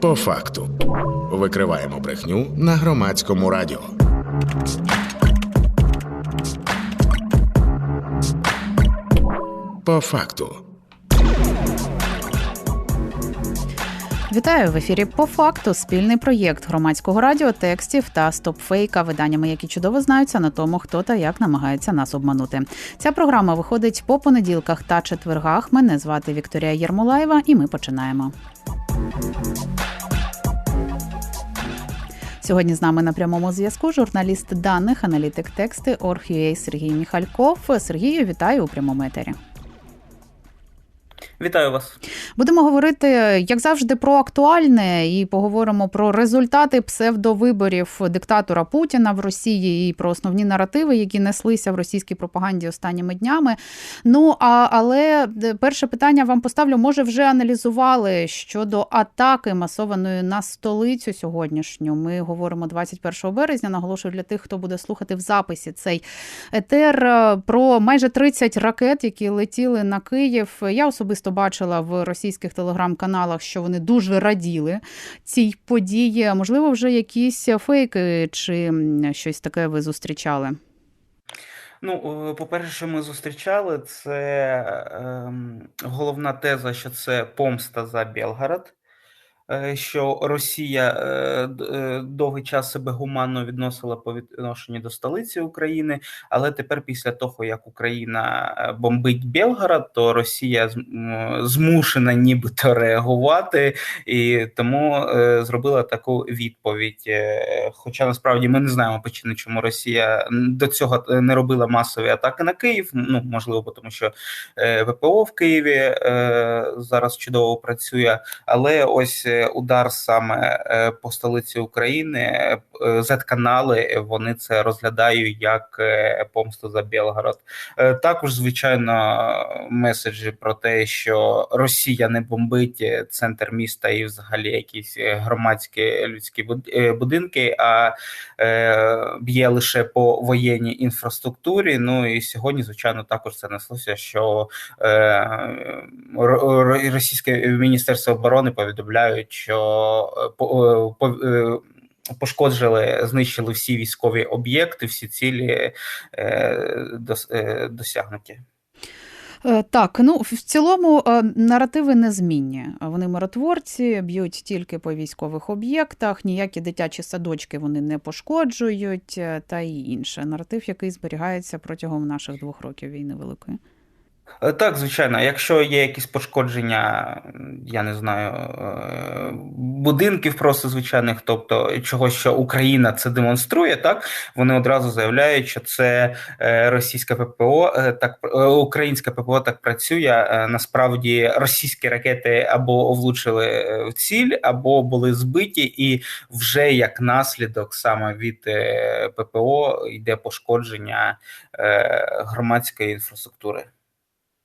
По факту викриваємо брехню на громадському радіо. По факту. Вітаю в ефірі. По факту спільний проєкт громадського радіо, текстів та стопфейка, виданнями, які чудово знаються на тому, хто та як намагається нас обманути. Ця програма виходить по понеділках та четвергах. Мене звати Вікторія Єрмолаєва, і ми починаємо. Сьогодні з нами на прямому зв'язку журналіст даних, аналітик тексти Орг.ua Сергій Міхальков. Сергію, вітаю у прямому етері. Вітаю вас. Будемо говорити, як завжди, про актуальне і поговоримо про результати псевдовиборів диктатора Путіна в Росії і про основні наративи, які неслися в російській пропаганді останніми днями. Ну а але перше питання вам поставлю. Може, вже аналізували щодо атаки масованої на столицю сьогоднішню. Ми говоримо 21 березня. Наголошую для тих, хто буде слухати в записі цей етер про майже 30 ракет, які летіли на Київ. Я особисто бачила в російських телеграм-каналах, що вони дуже раділи цій події. Можливо, вже якісь фейки чи щось таке ви зустрічали? Ну, по-перше, що ми зустрічали, це е, головна теза, що це помста за Белгород. Е, що Росія е, е, довгий час себе гуманно відносила по відношенню до столиці України, але тепер, після того як Україна бомбить Белгород, то Росія змушена нібито реагувати і тому зробила таку відповідь. Хоча насправді ми не знаємо причини, чому Росія до цього не робила масові атаки на Київ. Ну можливо, тому що ВПО в Києві зараз чудово працює, але ось удар саме е, по столиці України. Е, Z-канали вони це розглядають як е, помсту за Білгород. Також звичайно меседжі про те, що Росія не бомбить центр міста і, взагалі, якісь громадські людські будинки, а б'є лише по воєнній інфраструктурі. Ну і сьогодні, звичайно, також це неслося, що російське міністерство оборони повідомляють що е, е, е, пошкоджили, знищили всі військові об'єкти, всі цілі досягнуті. Так, ну в цілому наративи незмінні. Вони миротворці, б'ють тільки по військових об'єктах, ніякі дитячі садочки вони не пошкоджують, та і інше. Наратив, який зберігається протягом наших двох років війни великої. Е, так, звичайно, якщо є якісь пошкодження, я не знаю, е, будинків просто звичайних, тобто чого, що Україна це демонструє, так вони одразу заявляють, що це е, російське ППО, так українське ППО так працює. Насправді російські ракети або влучили в ціль, або були збиті, і вже як наслідок саме від ППО йде пошкодження громадської інфраструктури.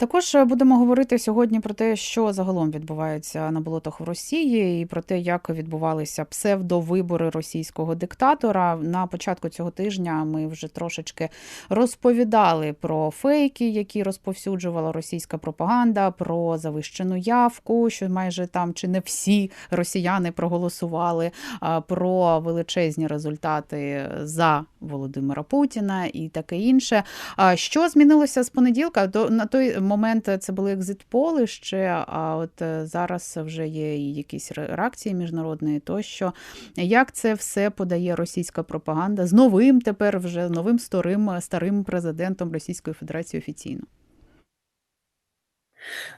Також е, будемо говорити сьогодні про те, що загалом відбувається на болотах в Росії, і про те, як відбувалися псевдовибори російського диктатора. На початку цього тижня ми вже трошечки розповідали про фейки, які розповсюджувала російська пропаганда, про завищену явку, що майже там чи не всі росіяни проголосували, про величезні результати за Володимира Путіна і таке інше. Що змінилося з понеділка? На той момент це були екзитполи ще, а от е, зараз вже є якісь реакції міжнародної, тощо як це все подає російська пропаганда з новим тепер вже новим старим старим президентом Російської Федерації офіційно?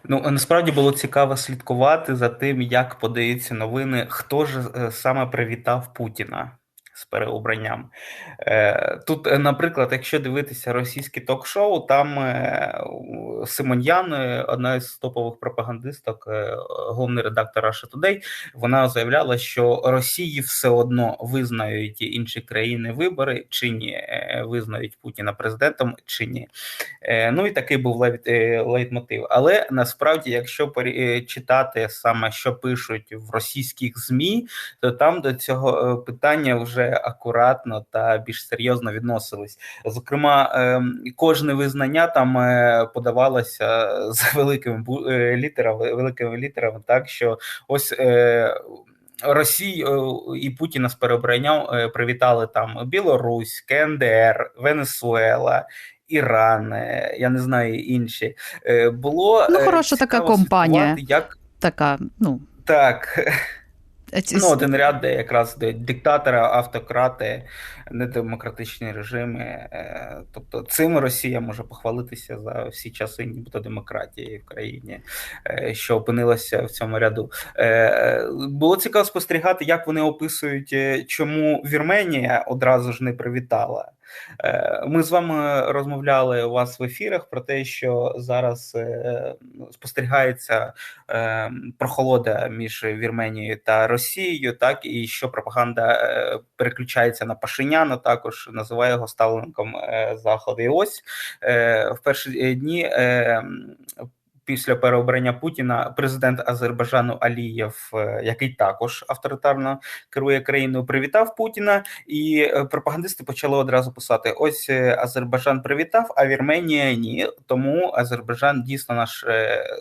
Ну насправді було цікаво слідкувати за тим, як подаються новини, хто ж е, саме привітав Путіна з переобранням. Е, тут, е, наприклад, якщо дивитися російське ток-шоу, там е, Симоньян, одна із топових пропагандисток, головний редактор Russia Today, вона заявляла, що Росії все одно визнають інші країни вибори чи ні, визнають Путіна президентом чи ні. Ну і такий був лейтмотив. Але насправді, якщо читати саме, що пишуть в російських ЗМІ, то там до цього питання вже акуратно та більш серйозно відносились. Зокрема, ем, кожне визнання там е, подавалося з великими е, літерами, великими літерами, так що ось. Е, Росію і Путіна з переобранням привітали там Білорусь, КНДР, Венесуела. Іран, я не знаю інші. Було ну, хороша така компанія. Як... Така, ну так. Ну, один ряд, де якраз де диктатори, автократи, недемократичні режими. Е, тобто цим Росія може похвалитися за всі часи, нібито демократії в країні, е, що опинилася в цьому ряду. Е, було цікаво спостерігати, як вони описують, чому Вірменія одразу ж не привітала. Е, ми з вами розмовляли у вас в ефірах про те, що зараз е, спостерігається е, прохолода між Вірменією та Росією, так і що пропаганда переключається на Пашиняна, також називає його ставленником заходу. І ось в перші дні після переобрання Путіна президент Азербайджану Алієв, е, який також авторитарно керує країною, привітав Путіна, і е, пропагандисти почали одразу писати: ось е, Азербайджан привітав, а Вірменія ні. Тому Азербайджан дійсно наш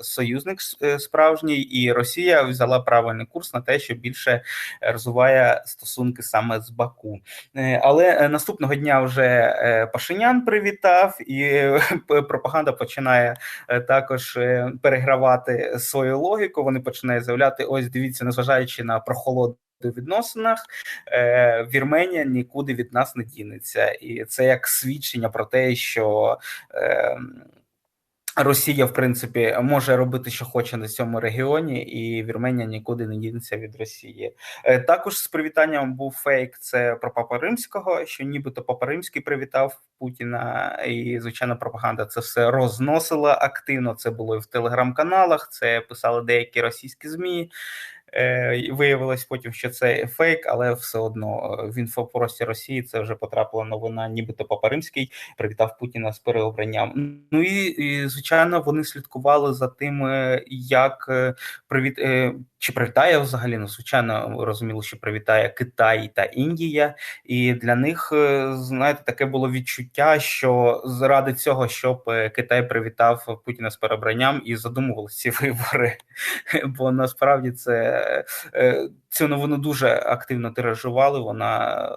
союзник справжній, і Росія взяла правильний курс на те, що більше розвиває стосунки саме з Баку. Але наступного дня вже Пашинян привітав, і пропаганда починає також перегравати свою логіку. Вони починають заявляти: ось дивіться, незважаючи на прохолоду. Відносинах е, Вірменія нікуди від нас не дінеться, і це як свідчення про те, що е, Росія, в принципі, може робити, що хоче на цьому регіоні, і Вірменія нікуди не дінеться від Росії. Е, також з привітанням був фейк. Це про Папа Римського, що нібито Папа Римський привітав Путіна, і звичайно, пропаганда це все розносила активно. Це було і в телеграм-каналах. Це писали деякі російські змі. Е, виявилось потім, що це фейк, але все одно е, в інфопрості Росії це вже потрапила новина, нібито Папа Римський привітав Путіна з переобранням. Ну і, і звичайно, вони слідкували за тим, е, як привіт чи привітає взагалі ну, звичайно розуміло, що привітає Китай та Індія, і для них знаєте таке було відчуття, що заради цього, щоб Китай привітав Путіна з перебранням і задумували ці вибори, бо насправді це. Е, цю новину дуже активно тиражували. Вона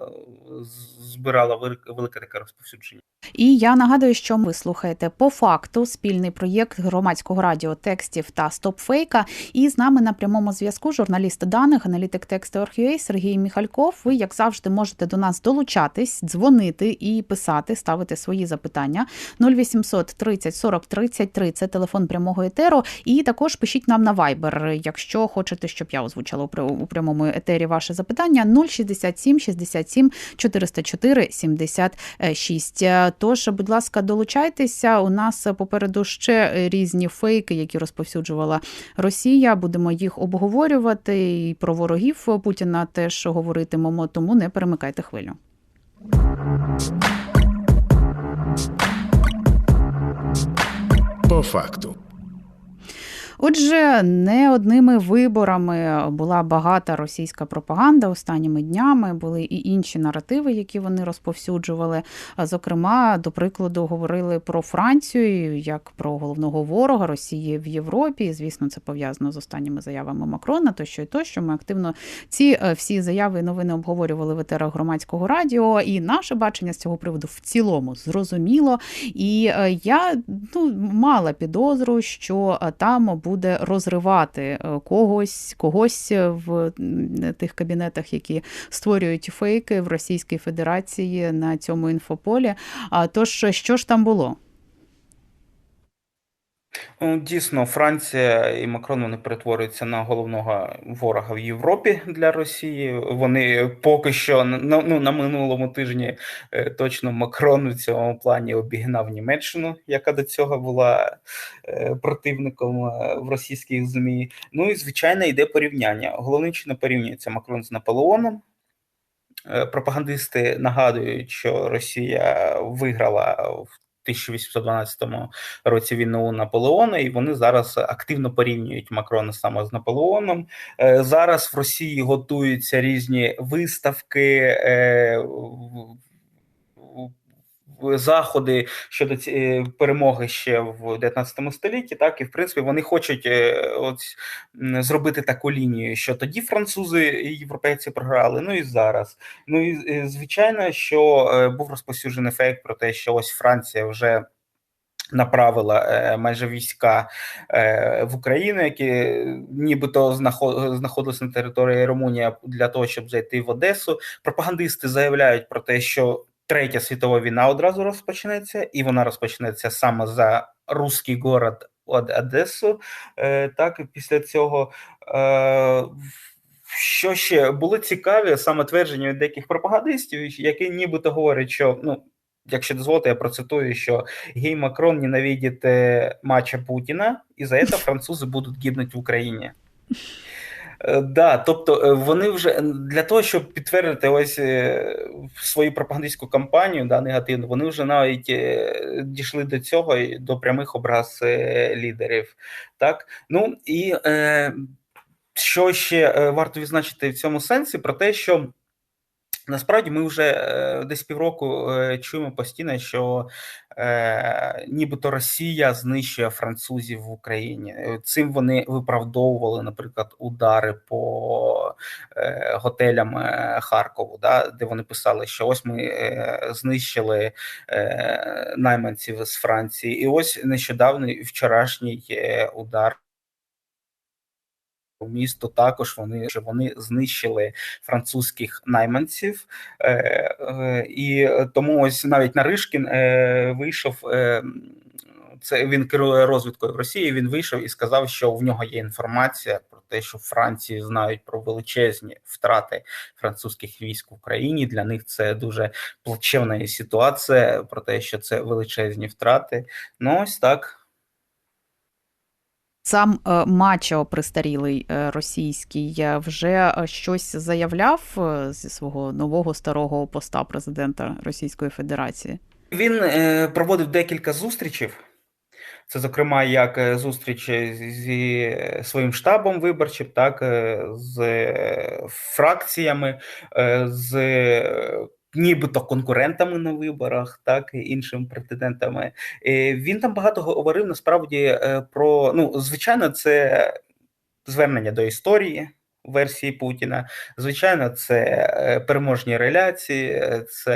збирала велике таке розповсюдження. І я нагадую, що ви слухаєте по факту спільний проєкт громадського радіо текстів та стопфейка. І з нами на прямому зв'язку журналіст даних, аналітик тексту тексти.org.ua Сергій Міхальков. Ви, як завжди, можете до нас долучатись, дзвонити і писати, ставити свої запитання. 0800 30 40 33 – це телефон прямого етеру. І також пишіть нам на Viber, якщо хочете, щоб я озвучила у прямому етері ваше запитання. 067 67 404 76. Тож, будь ласка, долучайтеся. У нас попереду ще різні фейки, які розповсюджувала Росія. Будемо їх обговорювати. І про ворогів Путіна теж говоритимемо, тому не перемикайте хвилю. По факту. Отже, не одними виборами була багата російська пропаганда останніми днями. Були і інші наративи, які вони розповсюджували. Зокрема, до прикладу, говорили про Францію як про головного ворога Росії в Європі. звісно, це пов'язано з останніми заявами Макрона, тощо і тощо. Ми активно ці е, всі заяви і новини обговорювали в етерах громадського радіо. І наше бачення з цього приводу в цілому зрозуміло. І е, я ну, мала підозру, що е, там буде розривати е, когось, когось в тих кабінетах, які створюють фейки в Російській Федерації на цьому інфополі. А тож, що ж там було? Ну, дійсно, Франція і Макрон вони перетворюються на головного ворога в Європі для Росії. Вони поки що ну, ну на минулому тижні е, точно Макрон в цьому плані обігнав Німеччину, яка до цього була е, противником е, в російських змі. Ну і звичайно йде порівняння. Головне, що не порівнюється Макрон з Наполеоном. Пропагандисти нагадують, що Росія виграла в 1812 році війну Наполеона, і вони зараз активно порівнюють Макрона саме з Наполеоном. Е, зараз в Росії готуються різні виставки. Е, заходи щодо цієї перемоги ще в 19 столітті, так і в принципі вони хочуть е, от зробити таку лінію, що тоді французи і європейці програли. Ну і зараз. Ну і звичайно, що був розповсюджений фейк про те, що ось Франція вже. Направила е, майже війська е, в Україну, які нібито знаходилися на території Румунії для того, щоб зайти в Одесу. Пропагандисти заявляють про те, що третя світова війна одразу розпочнеться, і вона розпочнеться саме за руський город Одесу. Е, так після цього. Що ще були цікаві саме твердження від деяких пропагандистів, які нібито говорять, що ну якщо дозволите, я процитую, що гей Макрон ненавидит матча Путіна, і за це французи будуть гибнути в Україні. Е, да, тобто е, вони вже для того, щоб підтвердити ось е, свою пропагандистську кампанію да, негативну, вони вже навіть дійшли до цього до прямих образ лідерів. Так, ну і е, що ще варто відзначити в цьому сенсі, про те, що. Насправді ми вже е, десь півроку е, чуємо постійно, що е, нібито Росія знищує французів в Україні. Цим вони виправдовували, наприклад, удари по е, готелям е, Харкову, да, де вони писали, що ось ми е, знищили е, найманців з Франції, і ось нещодавний вчорашній е, удар місто також вони що вони знищили французьких найманців, е, е, і тому ось навіть Наришкін е, вийшов. Е, це він керує розвідкою в Росії. Він вийшов і сказав, що в нього є інформація про те, що в Франції знають про величезні втрати французьких військ в Україні. Для них це дуже плачевна ситуація. Про те, що це величезні втрати. Ну ось так. Сам е, Мачо престарілий е, російський е, вже щось заявляв зі свого нового старого поста президента Російської Федерації. Він проводив декілька зустрічей. Це, зокрема, як зустріч зі своїм штабом виборчим, так з фракціями, з нібито конкурентами на виборах, так і іншими претендентами. Він там багато говорив насправді е, про ну, звичайно, це звернення до історії версії Путіна. Звичайно, це е, переможні реляції, е, це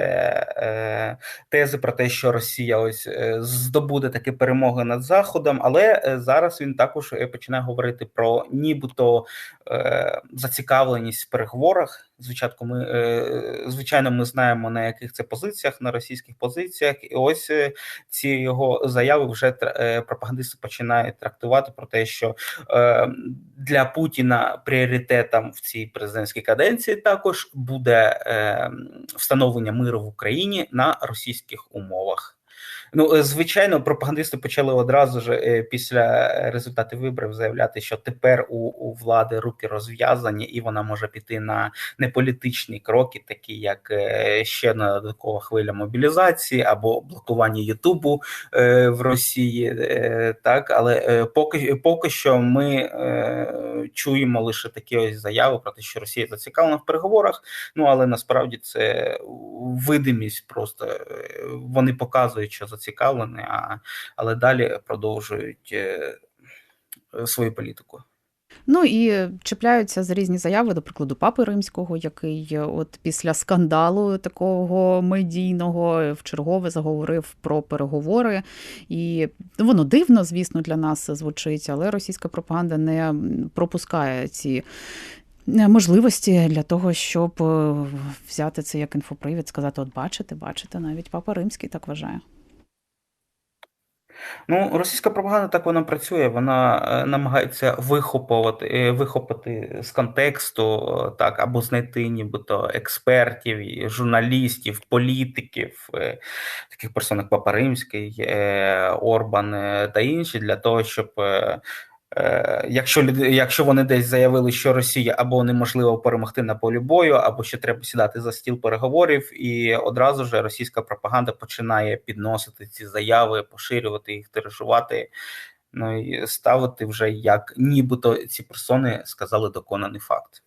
е, тези про те, що Росія ось здобуде такі перемоги над Заходом, але зараз він також починає говорити про нібито зацікавленість в переговорах. Звичайно, ми звичайно, ми знаємо на яких це позиціях, на російських позиціях, і ось ці його заяви вже пропагандисти починають трактувати про те, що для Путіна пріоритетом в цій президентській каденції також буде е, встановлення миру в Україні на російських умовах. Ну, е, звичайно, пропагандисти почали одразу ж е, після результатів виборів заявляти, що тепер у у влади руки розв'язані, і вона може піти на неполітичні кроки, такі як е, ще на додаткова хвиля мобілізації або блокування Ютубу в Росії. Так, але поки поки що ми чуємо лише такі ось заяви про те, що Росія зацікавлена в переговорах. Ну але насправді це видимість, просто вони показують, що за зацікавлені, а, але далі продовжують е, свою політику. Ну і чіпляються за різні заяви, до прикладу, папи римського, який от після скандалу такого медійного в чергове заговорив про переговори. І воно дивно, звісно, для нас звучить, але російська пропаганда не пропускає ці. Можливості для того, щоб е, взяти це як інфопривід, сказати: от бачите, бачите, навіть папа римський так вважає. Ну, російська пропаганда так вона працює, вона е, намагається вихопувати, е, вихопити з контексту, е, так, або знайти нібито експертів, журналістів, політиків, таких персон, як Папа Римський, Орбан та інші, для того, щоб якщо якщо вони десь заявили, що Росія або неможливо перемогти на полі бою, або що треба сідати за стіл переговорів, і одразу ж російська пропаганда починає підносити ці заяви, поширювати їх, тиражувати, ну і ставити вже як нібито ці персони сказали доконаний факт.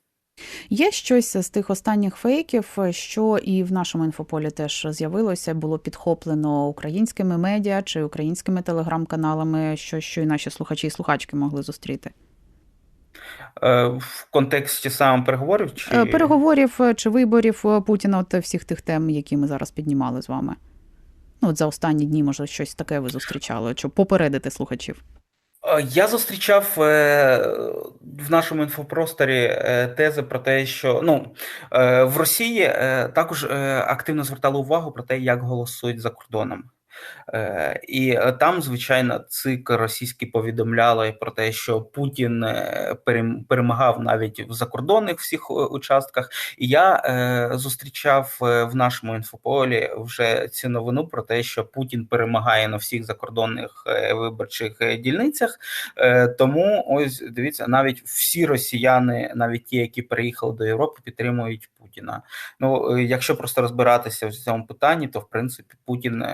Є щось з тих останніх фейків, що і в нашому інфополі теж з'явилося, було підхоплено українськими медіа чи українськими телеграм-каналами, що, що і наші слухачі і слухачки могли зустріти. Е, В контексті саме переговорів чи Е, Переговорів е, чи виборів е, Путіна, от всіх тих тем, які ми зараз піднімали з вами. Ну, от за останні дні, може, щось таке ви зустрічали, щоб попередити слухачів. Е, Я зустрічав е, в нашому інфопросторі е, тези про те, що ну в Росії також активно звертали увагу про те, як голосують за кордоном. Е, І е, там, звичайно, ЦИК російські повідомляли про те, що Путін е, перемагав навіть в закордонних всіх участках. І я зустрічав в нашому інфополі вже цю новину про те, що Путін перемагає на всіх закордонних виборчих дільницях. Тому ось дивіться, навіть всі росіяни, навіть ті, які переїхали до Європи, підтримують Путіна. Ну, якщо просто розбиратися в цьому питанні, то в принципі Путін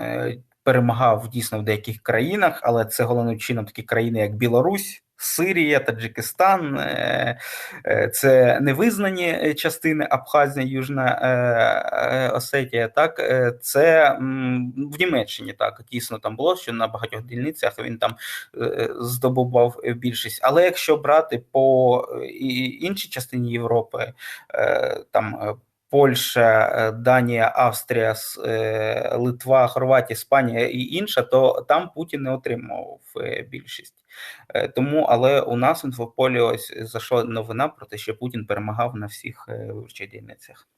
перемагав дійсно в деяких країнах, але це головним чином такі країни, як Білорусь. Сирія, Таджикистан, е, е, це невизнані е, частини Абхазія, Южна Осетія. Так, це в Німеччині так дійсно там було, що на багатьох дільницях він там здобував більшість. Але якщо брати по іншій частині Європи, там Польща, е, Данія, Австрія, е, Литва, Хорватія, Іспанія і інша, то там Путін не отримував е, більшість. Тому, але у нас в інфополі ось зайшла новина про те, що Путін перемагав на всіх виборчих дільницях.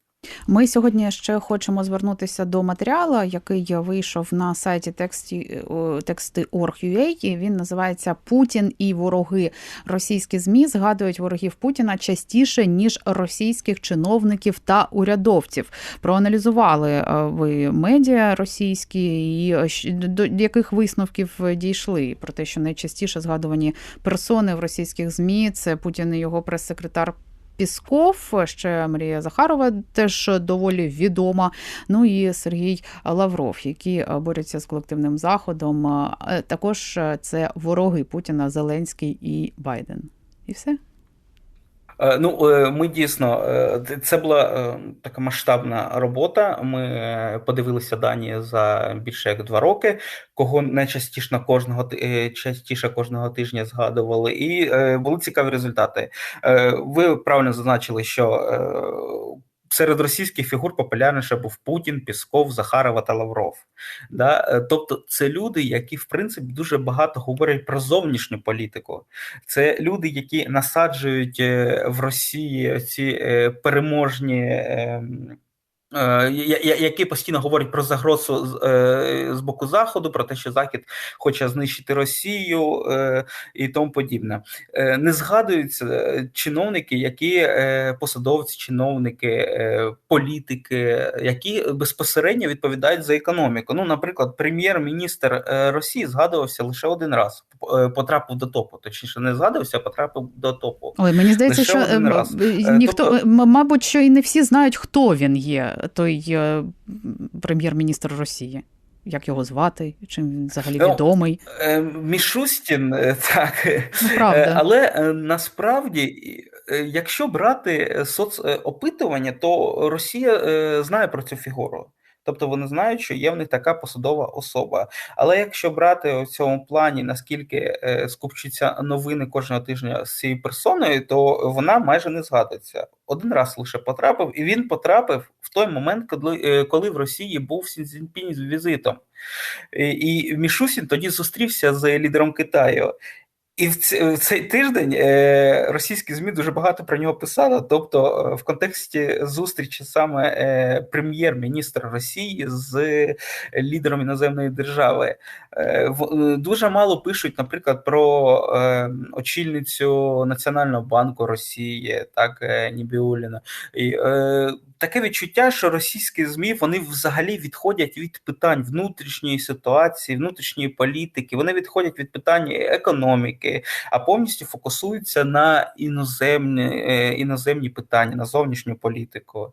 Ми сьогодні ще хочемо звернутися до матеріалу, який вийшов на сайті о, тексти.org.ua, і Він називається Путін і вороги. Російські змі згадують ворогів Путіна частіше ніж російських чиновників та урядовців. Проаналізували е, ви медіа російські і е, до яких висновків дійшли про те, що найчастіше згадувані персони в російських змі це Путін і його прес-секретар Пісков, ще Марія Захарова теж доволі відома. Ну і Сергій Лавров, які борються з колективним заходом. Е, Також це вороги Путіна, Зеленський і Байден. І все. Е, Ну, е, ми дійсно е, це була така масштабна робота. Ми подивилися дані за більше як два роки, кого найчастіше на кожного частіше кожного тижня згадували, і були цікаві результати. Ви правильно зазначили, що серед російських фігур популярніше був Путін, Пісков, Захарова та Лавров. Да? Е, Тобто, це люди, які в принципі дуже багато говорять про зовнішню політику. Це люди, які насаджують е, в Росії ці е, переможні. Е, Які постійно говорять про загрозу з, е, боку Заходу, про те, що Захід хоче знищити Росію е, і тому подібне. Не згадуються чиновники, які посадовці, чиновники, політики, які безпосередньо відповідають за економіку. Ну, наприклад, прем'єр-міністр Росії згадувався лише один раз, потрапив до топу. Точніше, не згадувався, а потрапив до топу. Ой, мені здається, Лише що ніхто, тобто- мабуть, що і не всі знають, хто він є, той е, прем'єр-міністр Росії. Як його звати, чим він взагалі Ну, відомий. Е, Мішустін, е, так. Ну, правда. Але насправді, якщо брати соцопитування, то Росія знає про цю фігуру. Тобто вони знають, що є в них така посадова особа. Але якщо брати у цьому плані, наскільки е, скупчуться новини кожного тижня з цією персоною, то вона майже не згадується. Один раз лише потрапив, і він потрапив в той момент, коли, е, коли в Росії був Сі Цзіньпінь з візитом. І, і Мішусін тоді зустрівся з лідером Китаю. І в цей тиждень е, російські ЗМІ дуже багато про нього писали. Тобто, е, в контексті зустрічі саме е, прем'єр-міністра Росії з лідером іноземної держави, дуже мало пишуть, наприклад, про очільницю Національного банку Росії, так Нібіуліна. І, таке відчуття, що російські ЗМІ вони взагалі відходять від питань внутрішньої ситуації, внутрішньої політики, вони відходять від питань економіки, а повністю фокусуються на іноземні, е, іноземні питання, на зовнішню політику.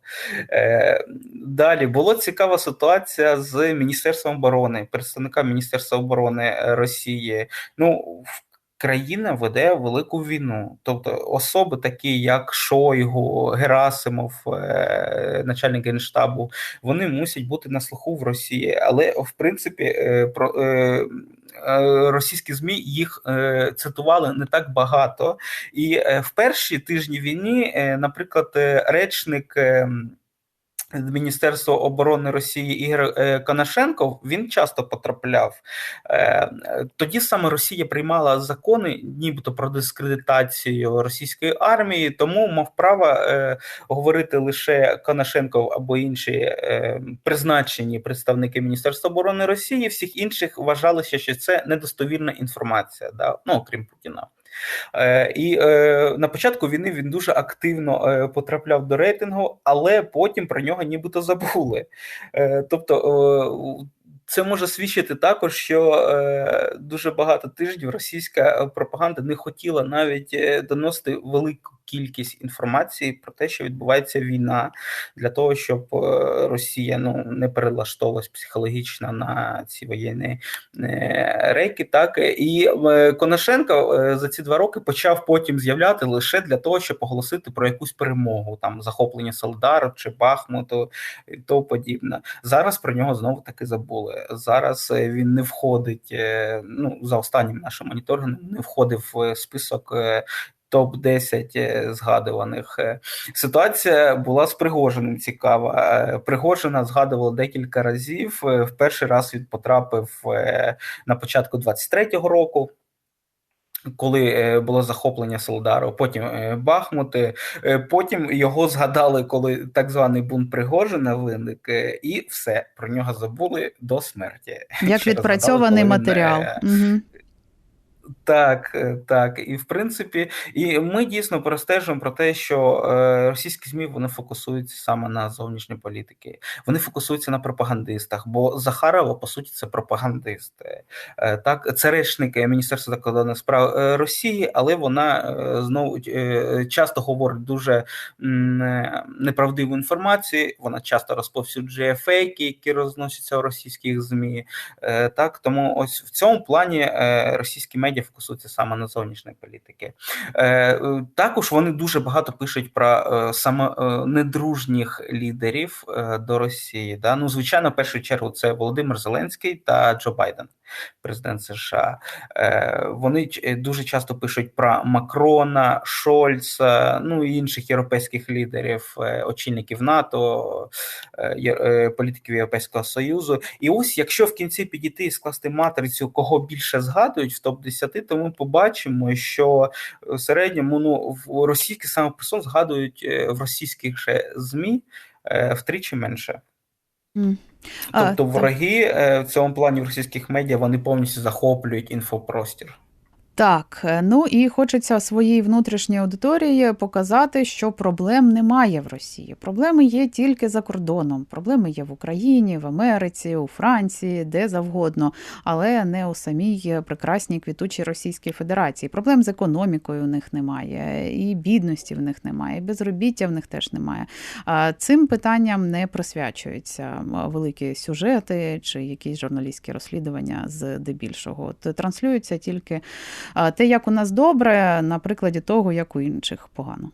Е, Далі була цікава ситуація з Міністерством оборони, представника Міністерства оборони Росії. Ну, в країна веде велику війну. Тобто особи, такі як Шойгу, Герасимов, е, начальник генштабу, вони мусять бути на слуху в Росії. Але в принципі, е, про російські змі їх цитували не так багато. І в перші тижні війни, наприклад, речник. Міністерства оборони Росії Ігор е, Конашенков він часто потрапляв. Е, тоді саме Росія приймала закони, нібито про дискредитацію російської армії, тому мав право е, говорити лише Конашенков або інші призначені представники Міністерства оборони Росії. Всіх інших вважалося, що це недостовірна інформація, да? ну окрім Путіна. Е, і е, на початку війни він дуже активно е, потрапляв до рейтингу, але потім про нього нібито забули. Тобто це може свідчити також, що дуже багато тижнів російська пропаганда не хотіла навіть доносити велику кількість інформації про те, що відбувається війна, для того, щоб е, Росія ну не перелаштовувалась психологічно на ці воєнні е, рейки. Так і е, Конашенко за ці два роки почав потім з'являти лише для того, щоб оголосити про якусь перемогу, там захоплення Солдару чи Бахмуту і тому подібне. Зараз про нього знову таки забули. Зараз він не входить. Ну за останнім нашим моніторингом не входив в список топ 10 е, згадуваних. Е, ситуація була з Пригожиним цікава. Е, Пригожина згадувала декілька разів. В перший раз він потрапив на початку 23-го року. Коли було захоплення Солдару, потім Бахмути, потім його згадали, коли так званий бунт Пригожина виник, і все про нього забули до смерті. Як відпрацьований матеріал. Він, угу. Так, е, так, і в принципі, і ми дійсно простежуємо про те, що е, російські змі вони фокусуються саме на зовнішній політики. Вони фокусуються на пропагандистах, бо Захарова по суті це пропагандисти. Е, так, це речник Міністерства закордонних справ Росії, але вона знову часто говорить дуже неправдиву інформацію. Вона часто розповсюджує фейки, які розносяться у російських змі. Так, тому ось в цьому плані російські медіа медіа фокусуються саме на зовнішній політики. Е, також вони дуже багато пишуть про е, саме е, недружніх лідерів до Росії. Да? Ну, звичайно, в першу чергу це Володимир Зеленський та Джо Байден президент США. Е, вони е, дуже часто пишуть про Макрона, Шольца, ну і інших європейських лідерів, е, очільників НАТО, політиків Європейського Союзу. І ось, якщо в кінці підійти і скласти матрицю, кого більше згадують в топ 10 то ми побачимо, що в середньому ну в російський саме персон згадують в російських ще змі втричі менше. Тобто, вороги так. в цьому плані в російських медіа вони повністю захоплюють інфопростір. Так, е, ну і хочеться своїй внутрішній аудиторії показати, що проблем немає в Росії. Проблеми є тільки за кордоном. Проблеми є в Україні, в Америці, у Франції, де завгодно, але не у самій прекрасній квітучій Російській Федерації. Проблем з економікою у них немає, і бідності в них немає, і безробіття в них теж немає. Цим питанням не присвячуються великі сюжети чи якісь журналістські розслідування з дебільшого. Транслюються тільки те, як у нас добре, на прикладі того, як у інших погано.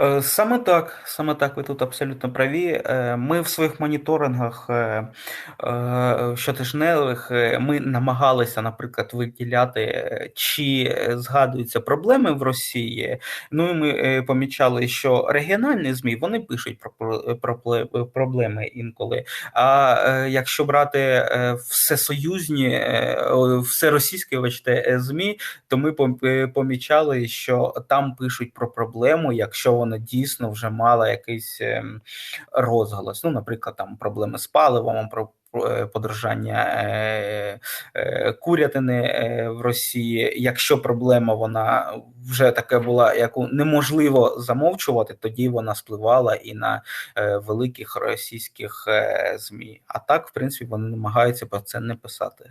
Е, саме так, саме так, ви тут абсолютно праві. Е, ми в своїх моніторингах е, щотижневих ми намагалися, наприклад, виділяти, чи згадуються проблеми в Росії. Ну і ми помічали, що регіональні ЗМІ вони пишуть про проблеми інколи. А якщо брати всесоюзні, все російське вибачте, ЗМІ, то ми помічали, що там пишуть про проблему. якщо якщо вона дійсно вже мала якийсь ем, розголос. Ну, наприклад, там проблеми з паливом, про е, подорожання е, е, курятини в Росії. Якщо проблема вона вже таке була, яку неможливо замовчувати, тоді вона спливала і на великих російських змі. А так, в принципі, вони намагаються про це не писати.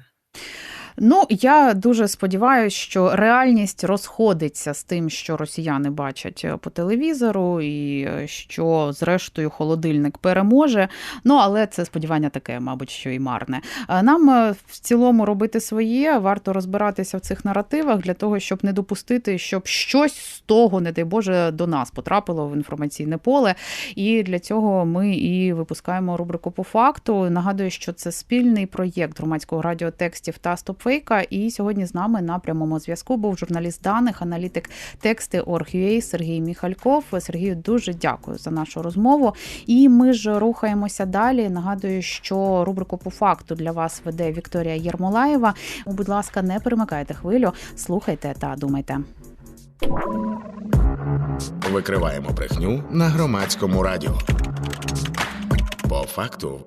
Ну я дуже сподіваюся, що реальність розходиться з тим, що росіяни бачать е, по телевізору, і е, що зрештою холодильник переможе. Ну але це сподівання таке, мабуть, що і марне. Е, Нам в цілому робити своє, варто розбиратися в цих наративах для того, щоб не допустити, щоб щось з того, не дай Боже, до нас потрапило в інформаційне поле. І для цього ми і випускаємо рубрику по факту. Нагадую, що це спільний проєкт громадського радіотекстів та стопфейка. І сьогодні з нами на прямому зв'язку був журналіст даних, аналітик тексти Орг.ua Сергій Міхальков. Сергію, дуже дякую за нашу розмову. І ми ж рухаємося далі. Нагадую, що рубрику по факту для вас веде Вікторія Єрмолаєва. Будь ласка, не перемикайте хвилю, слухайте та думайте. Викриваємо брехню на громадському радіо. По факту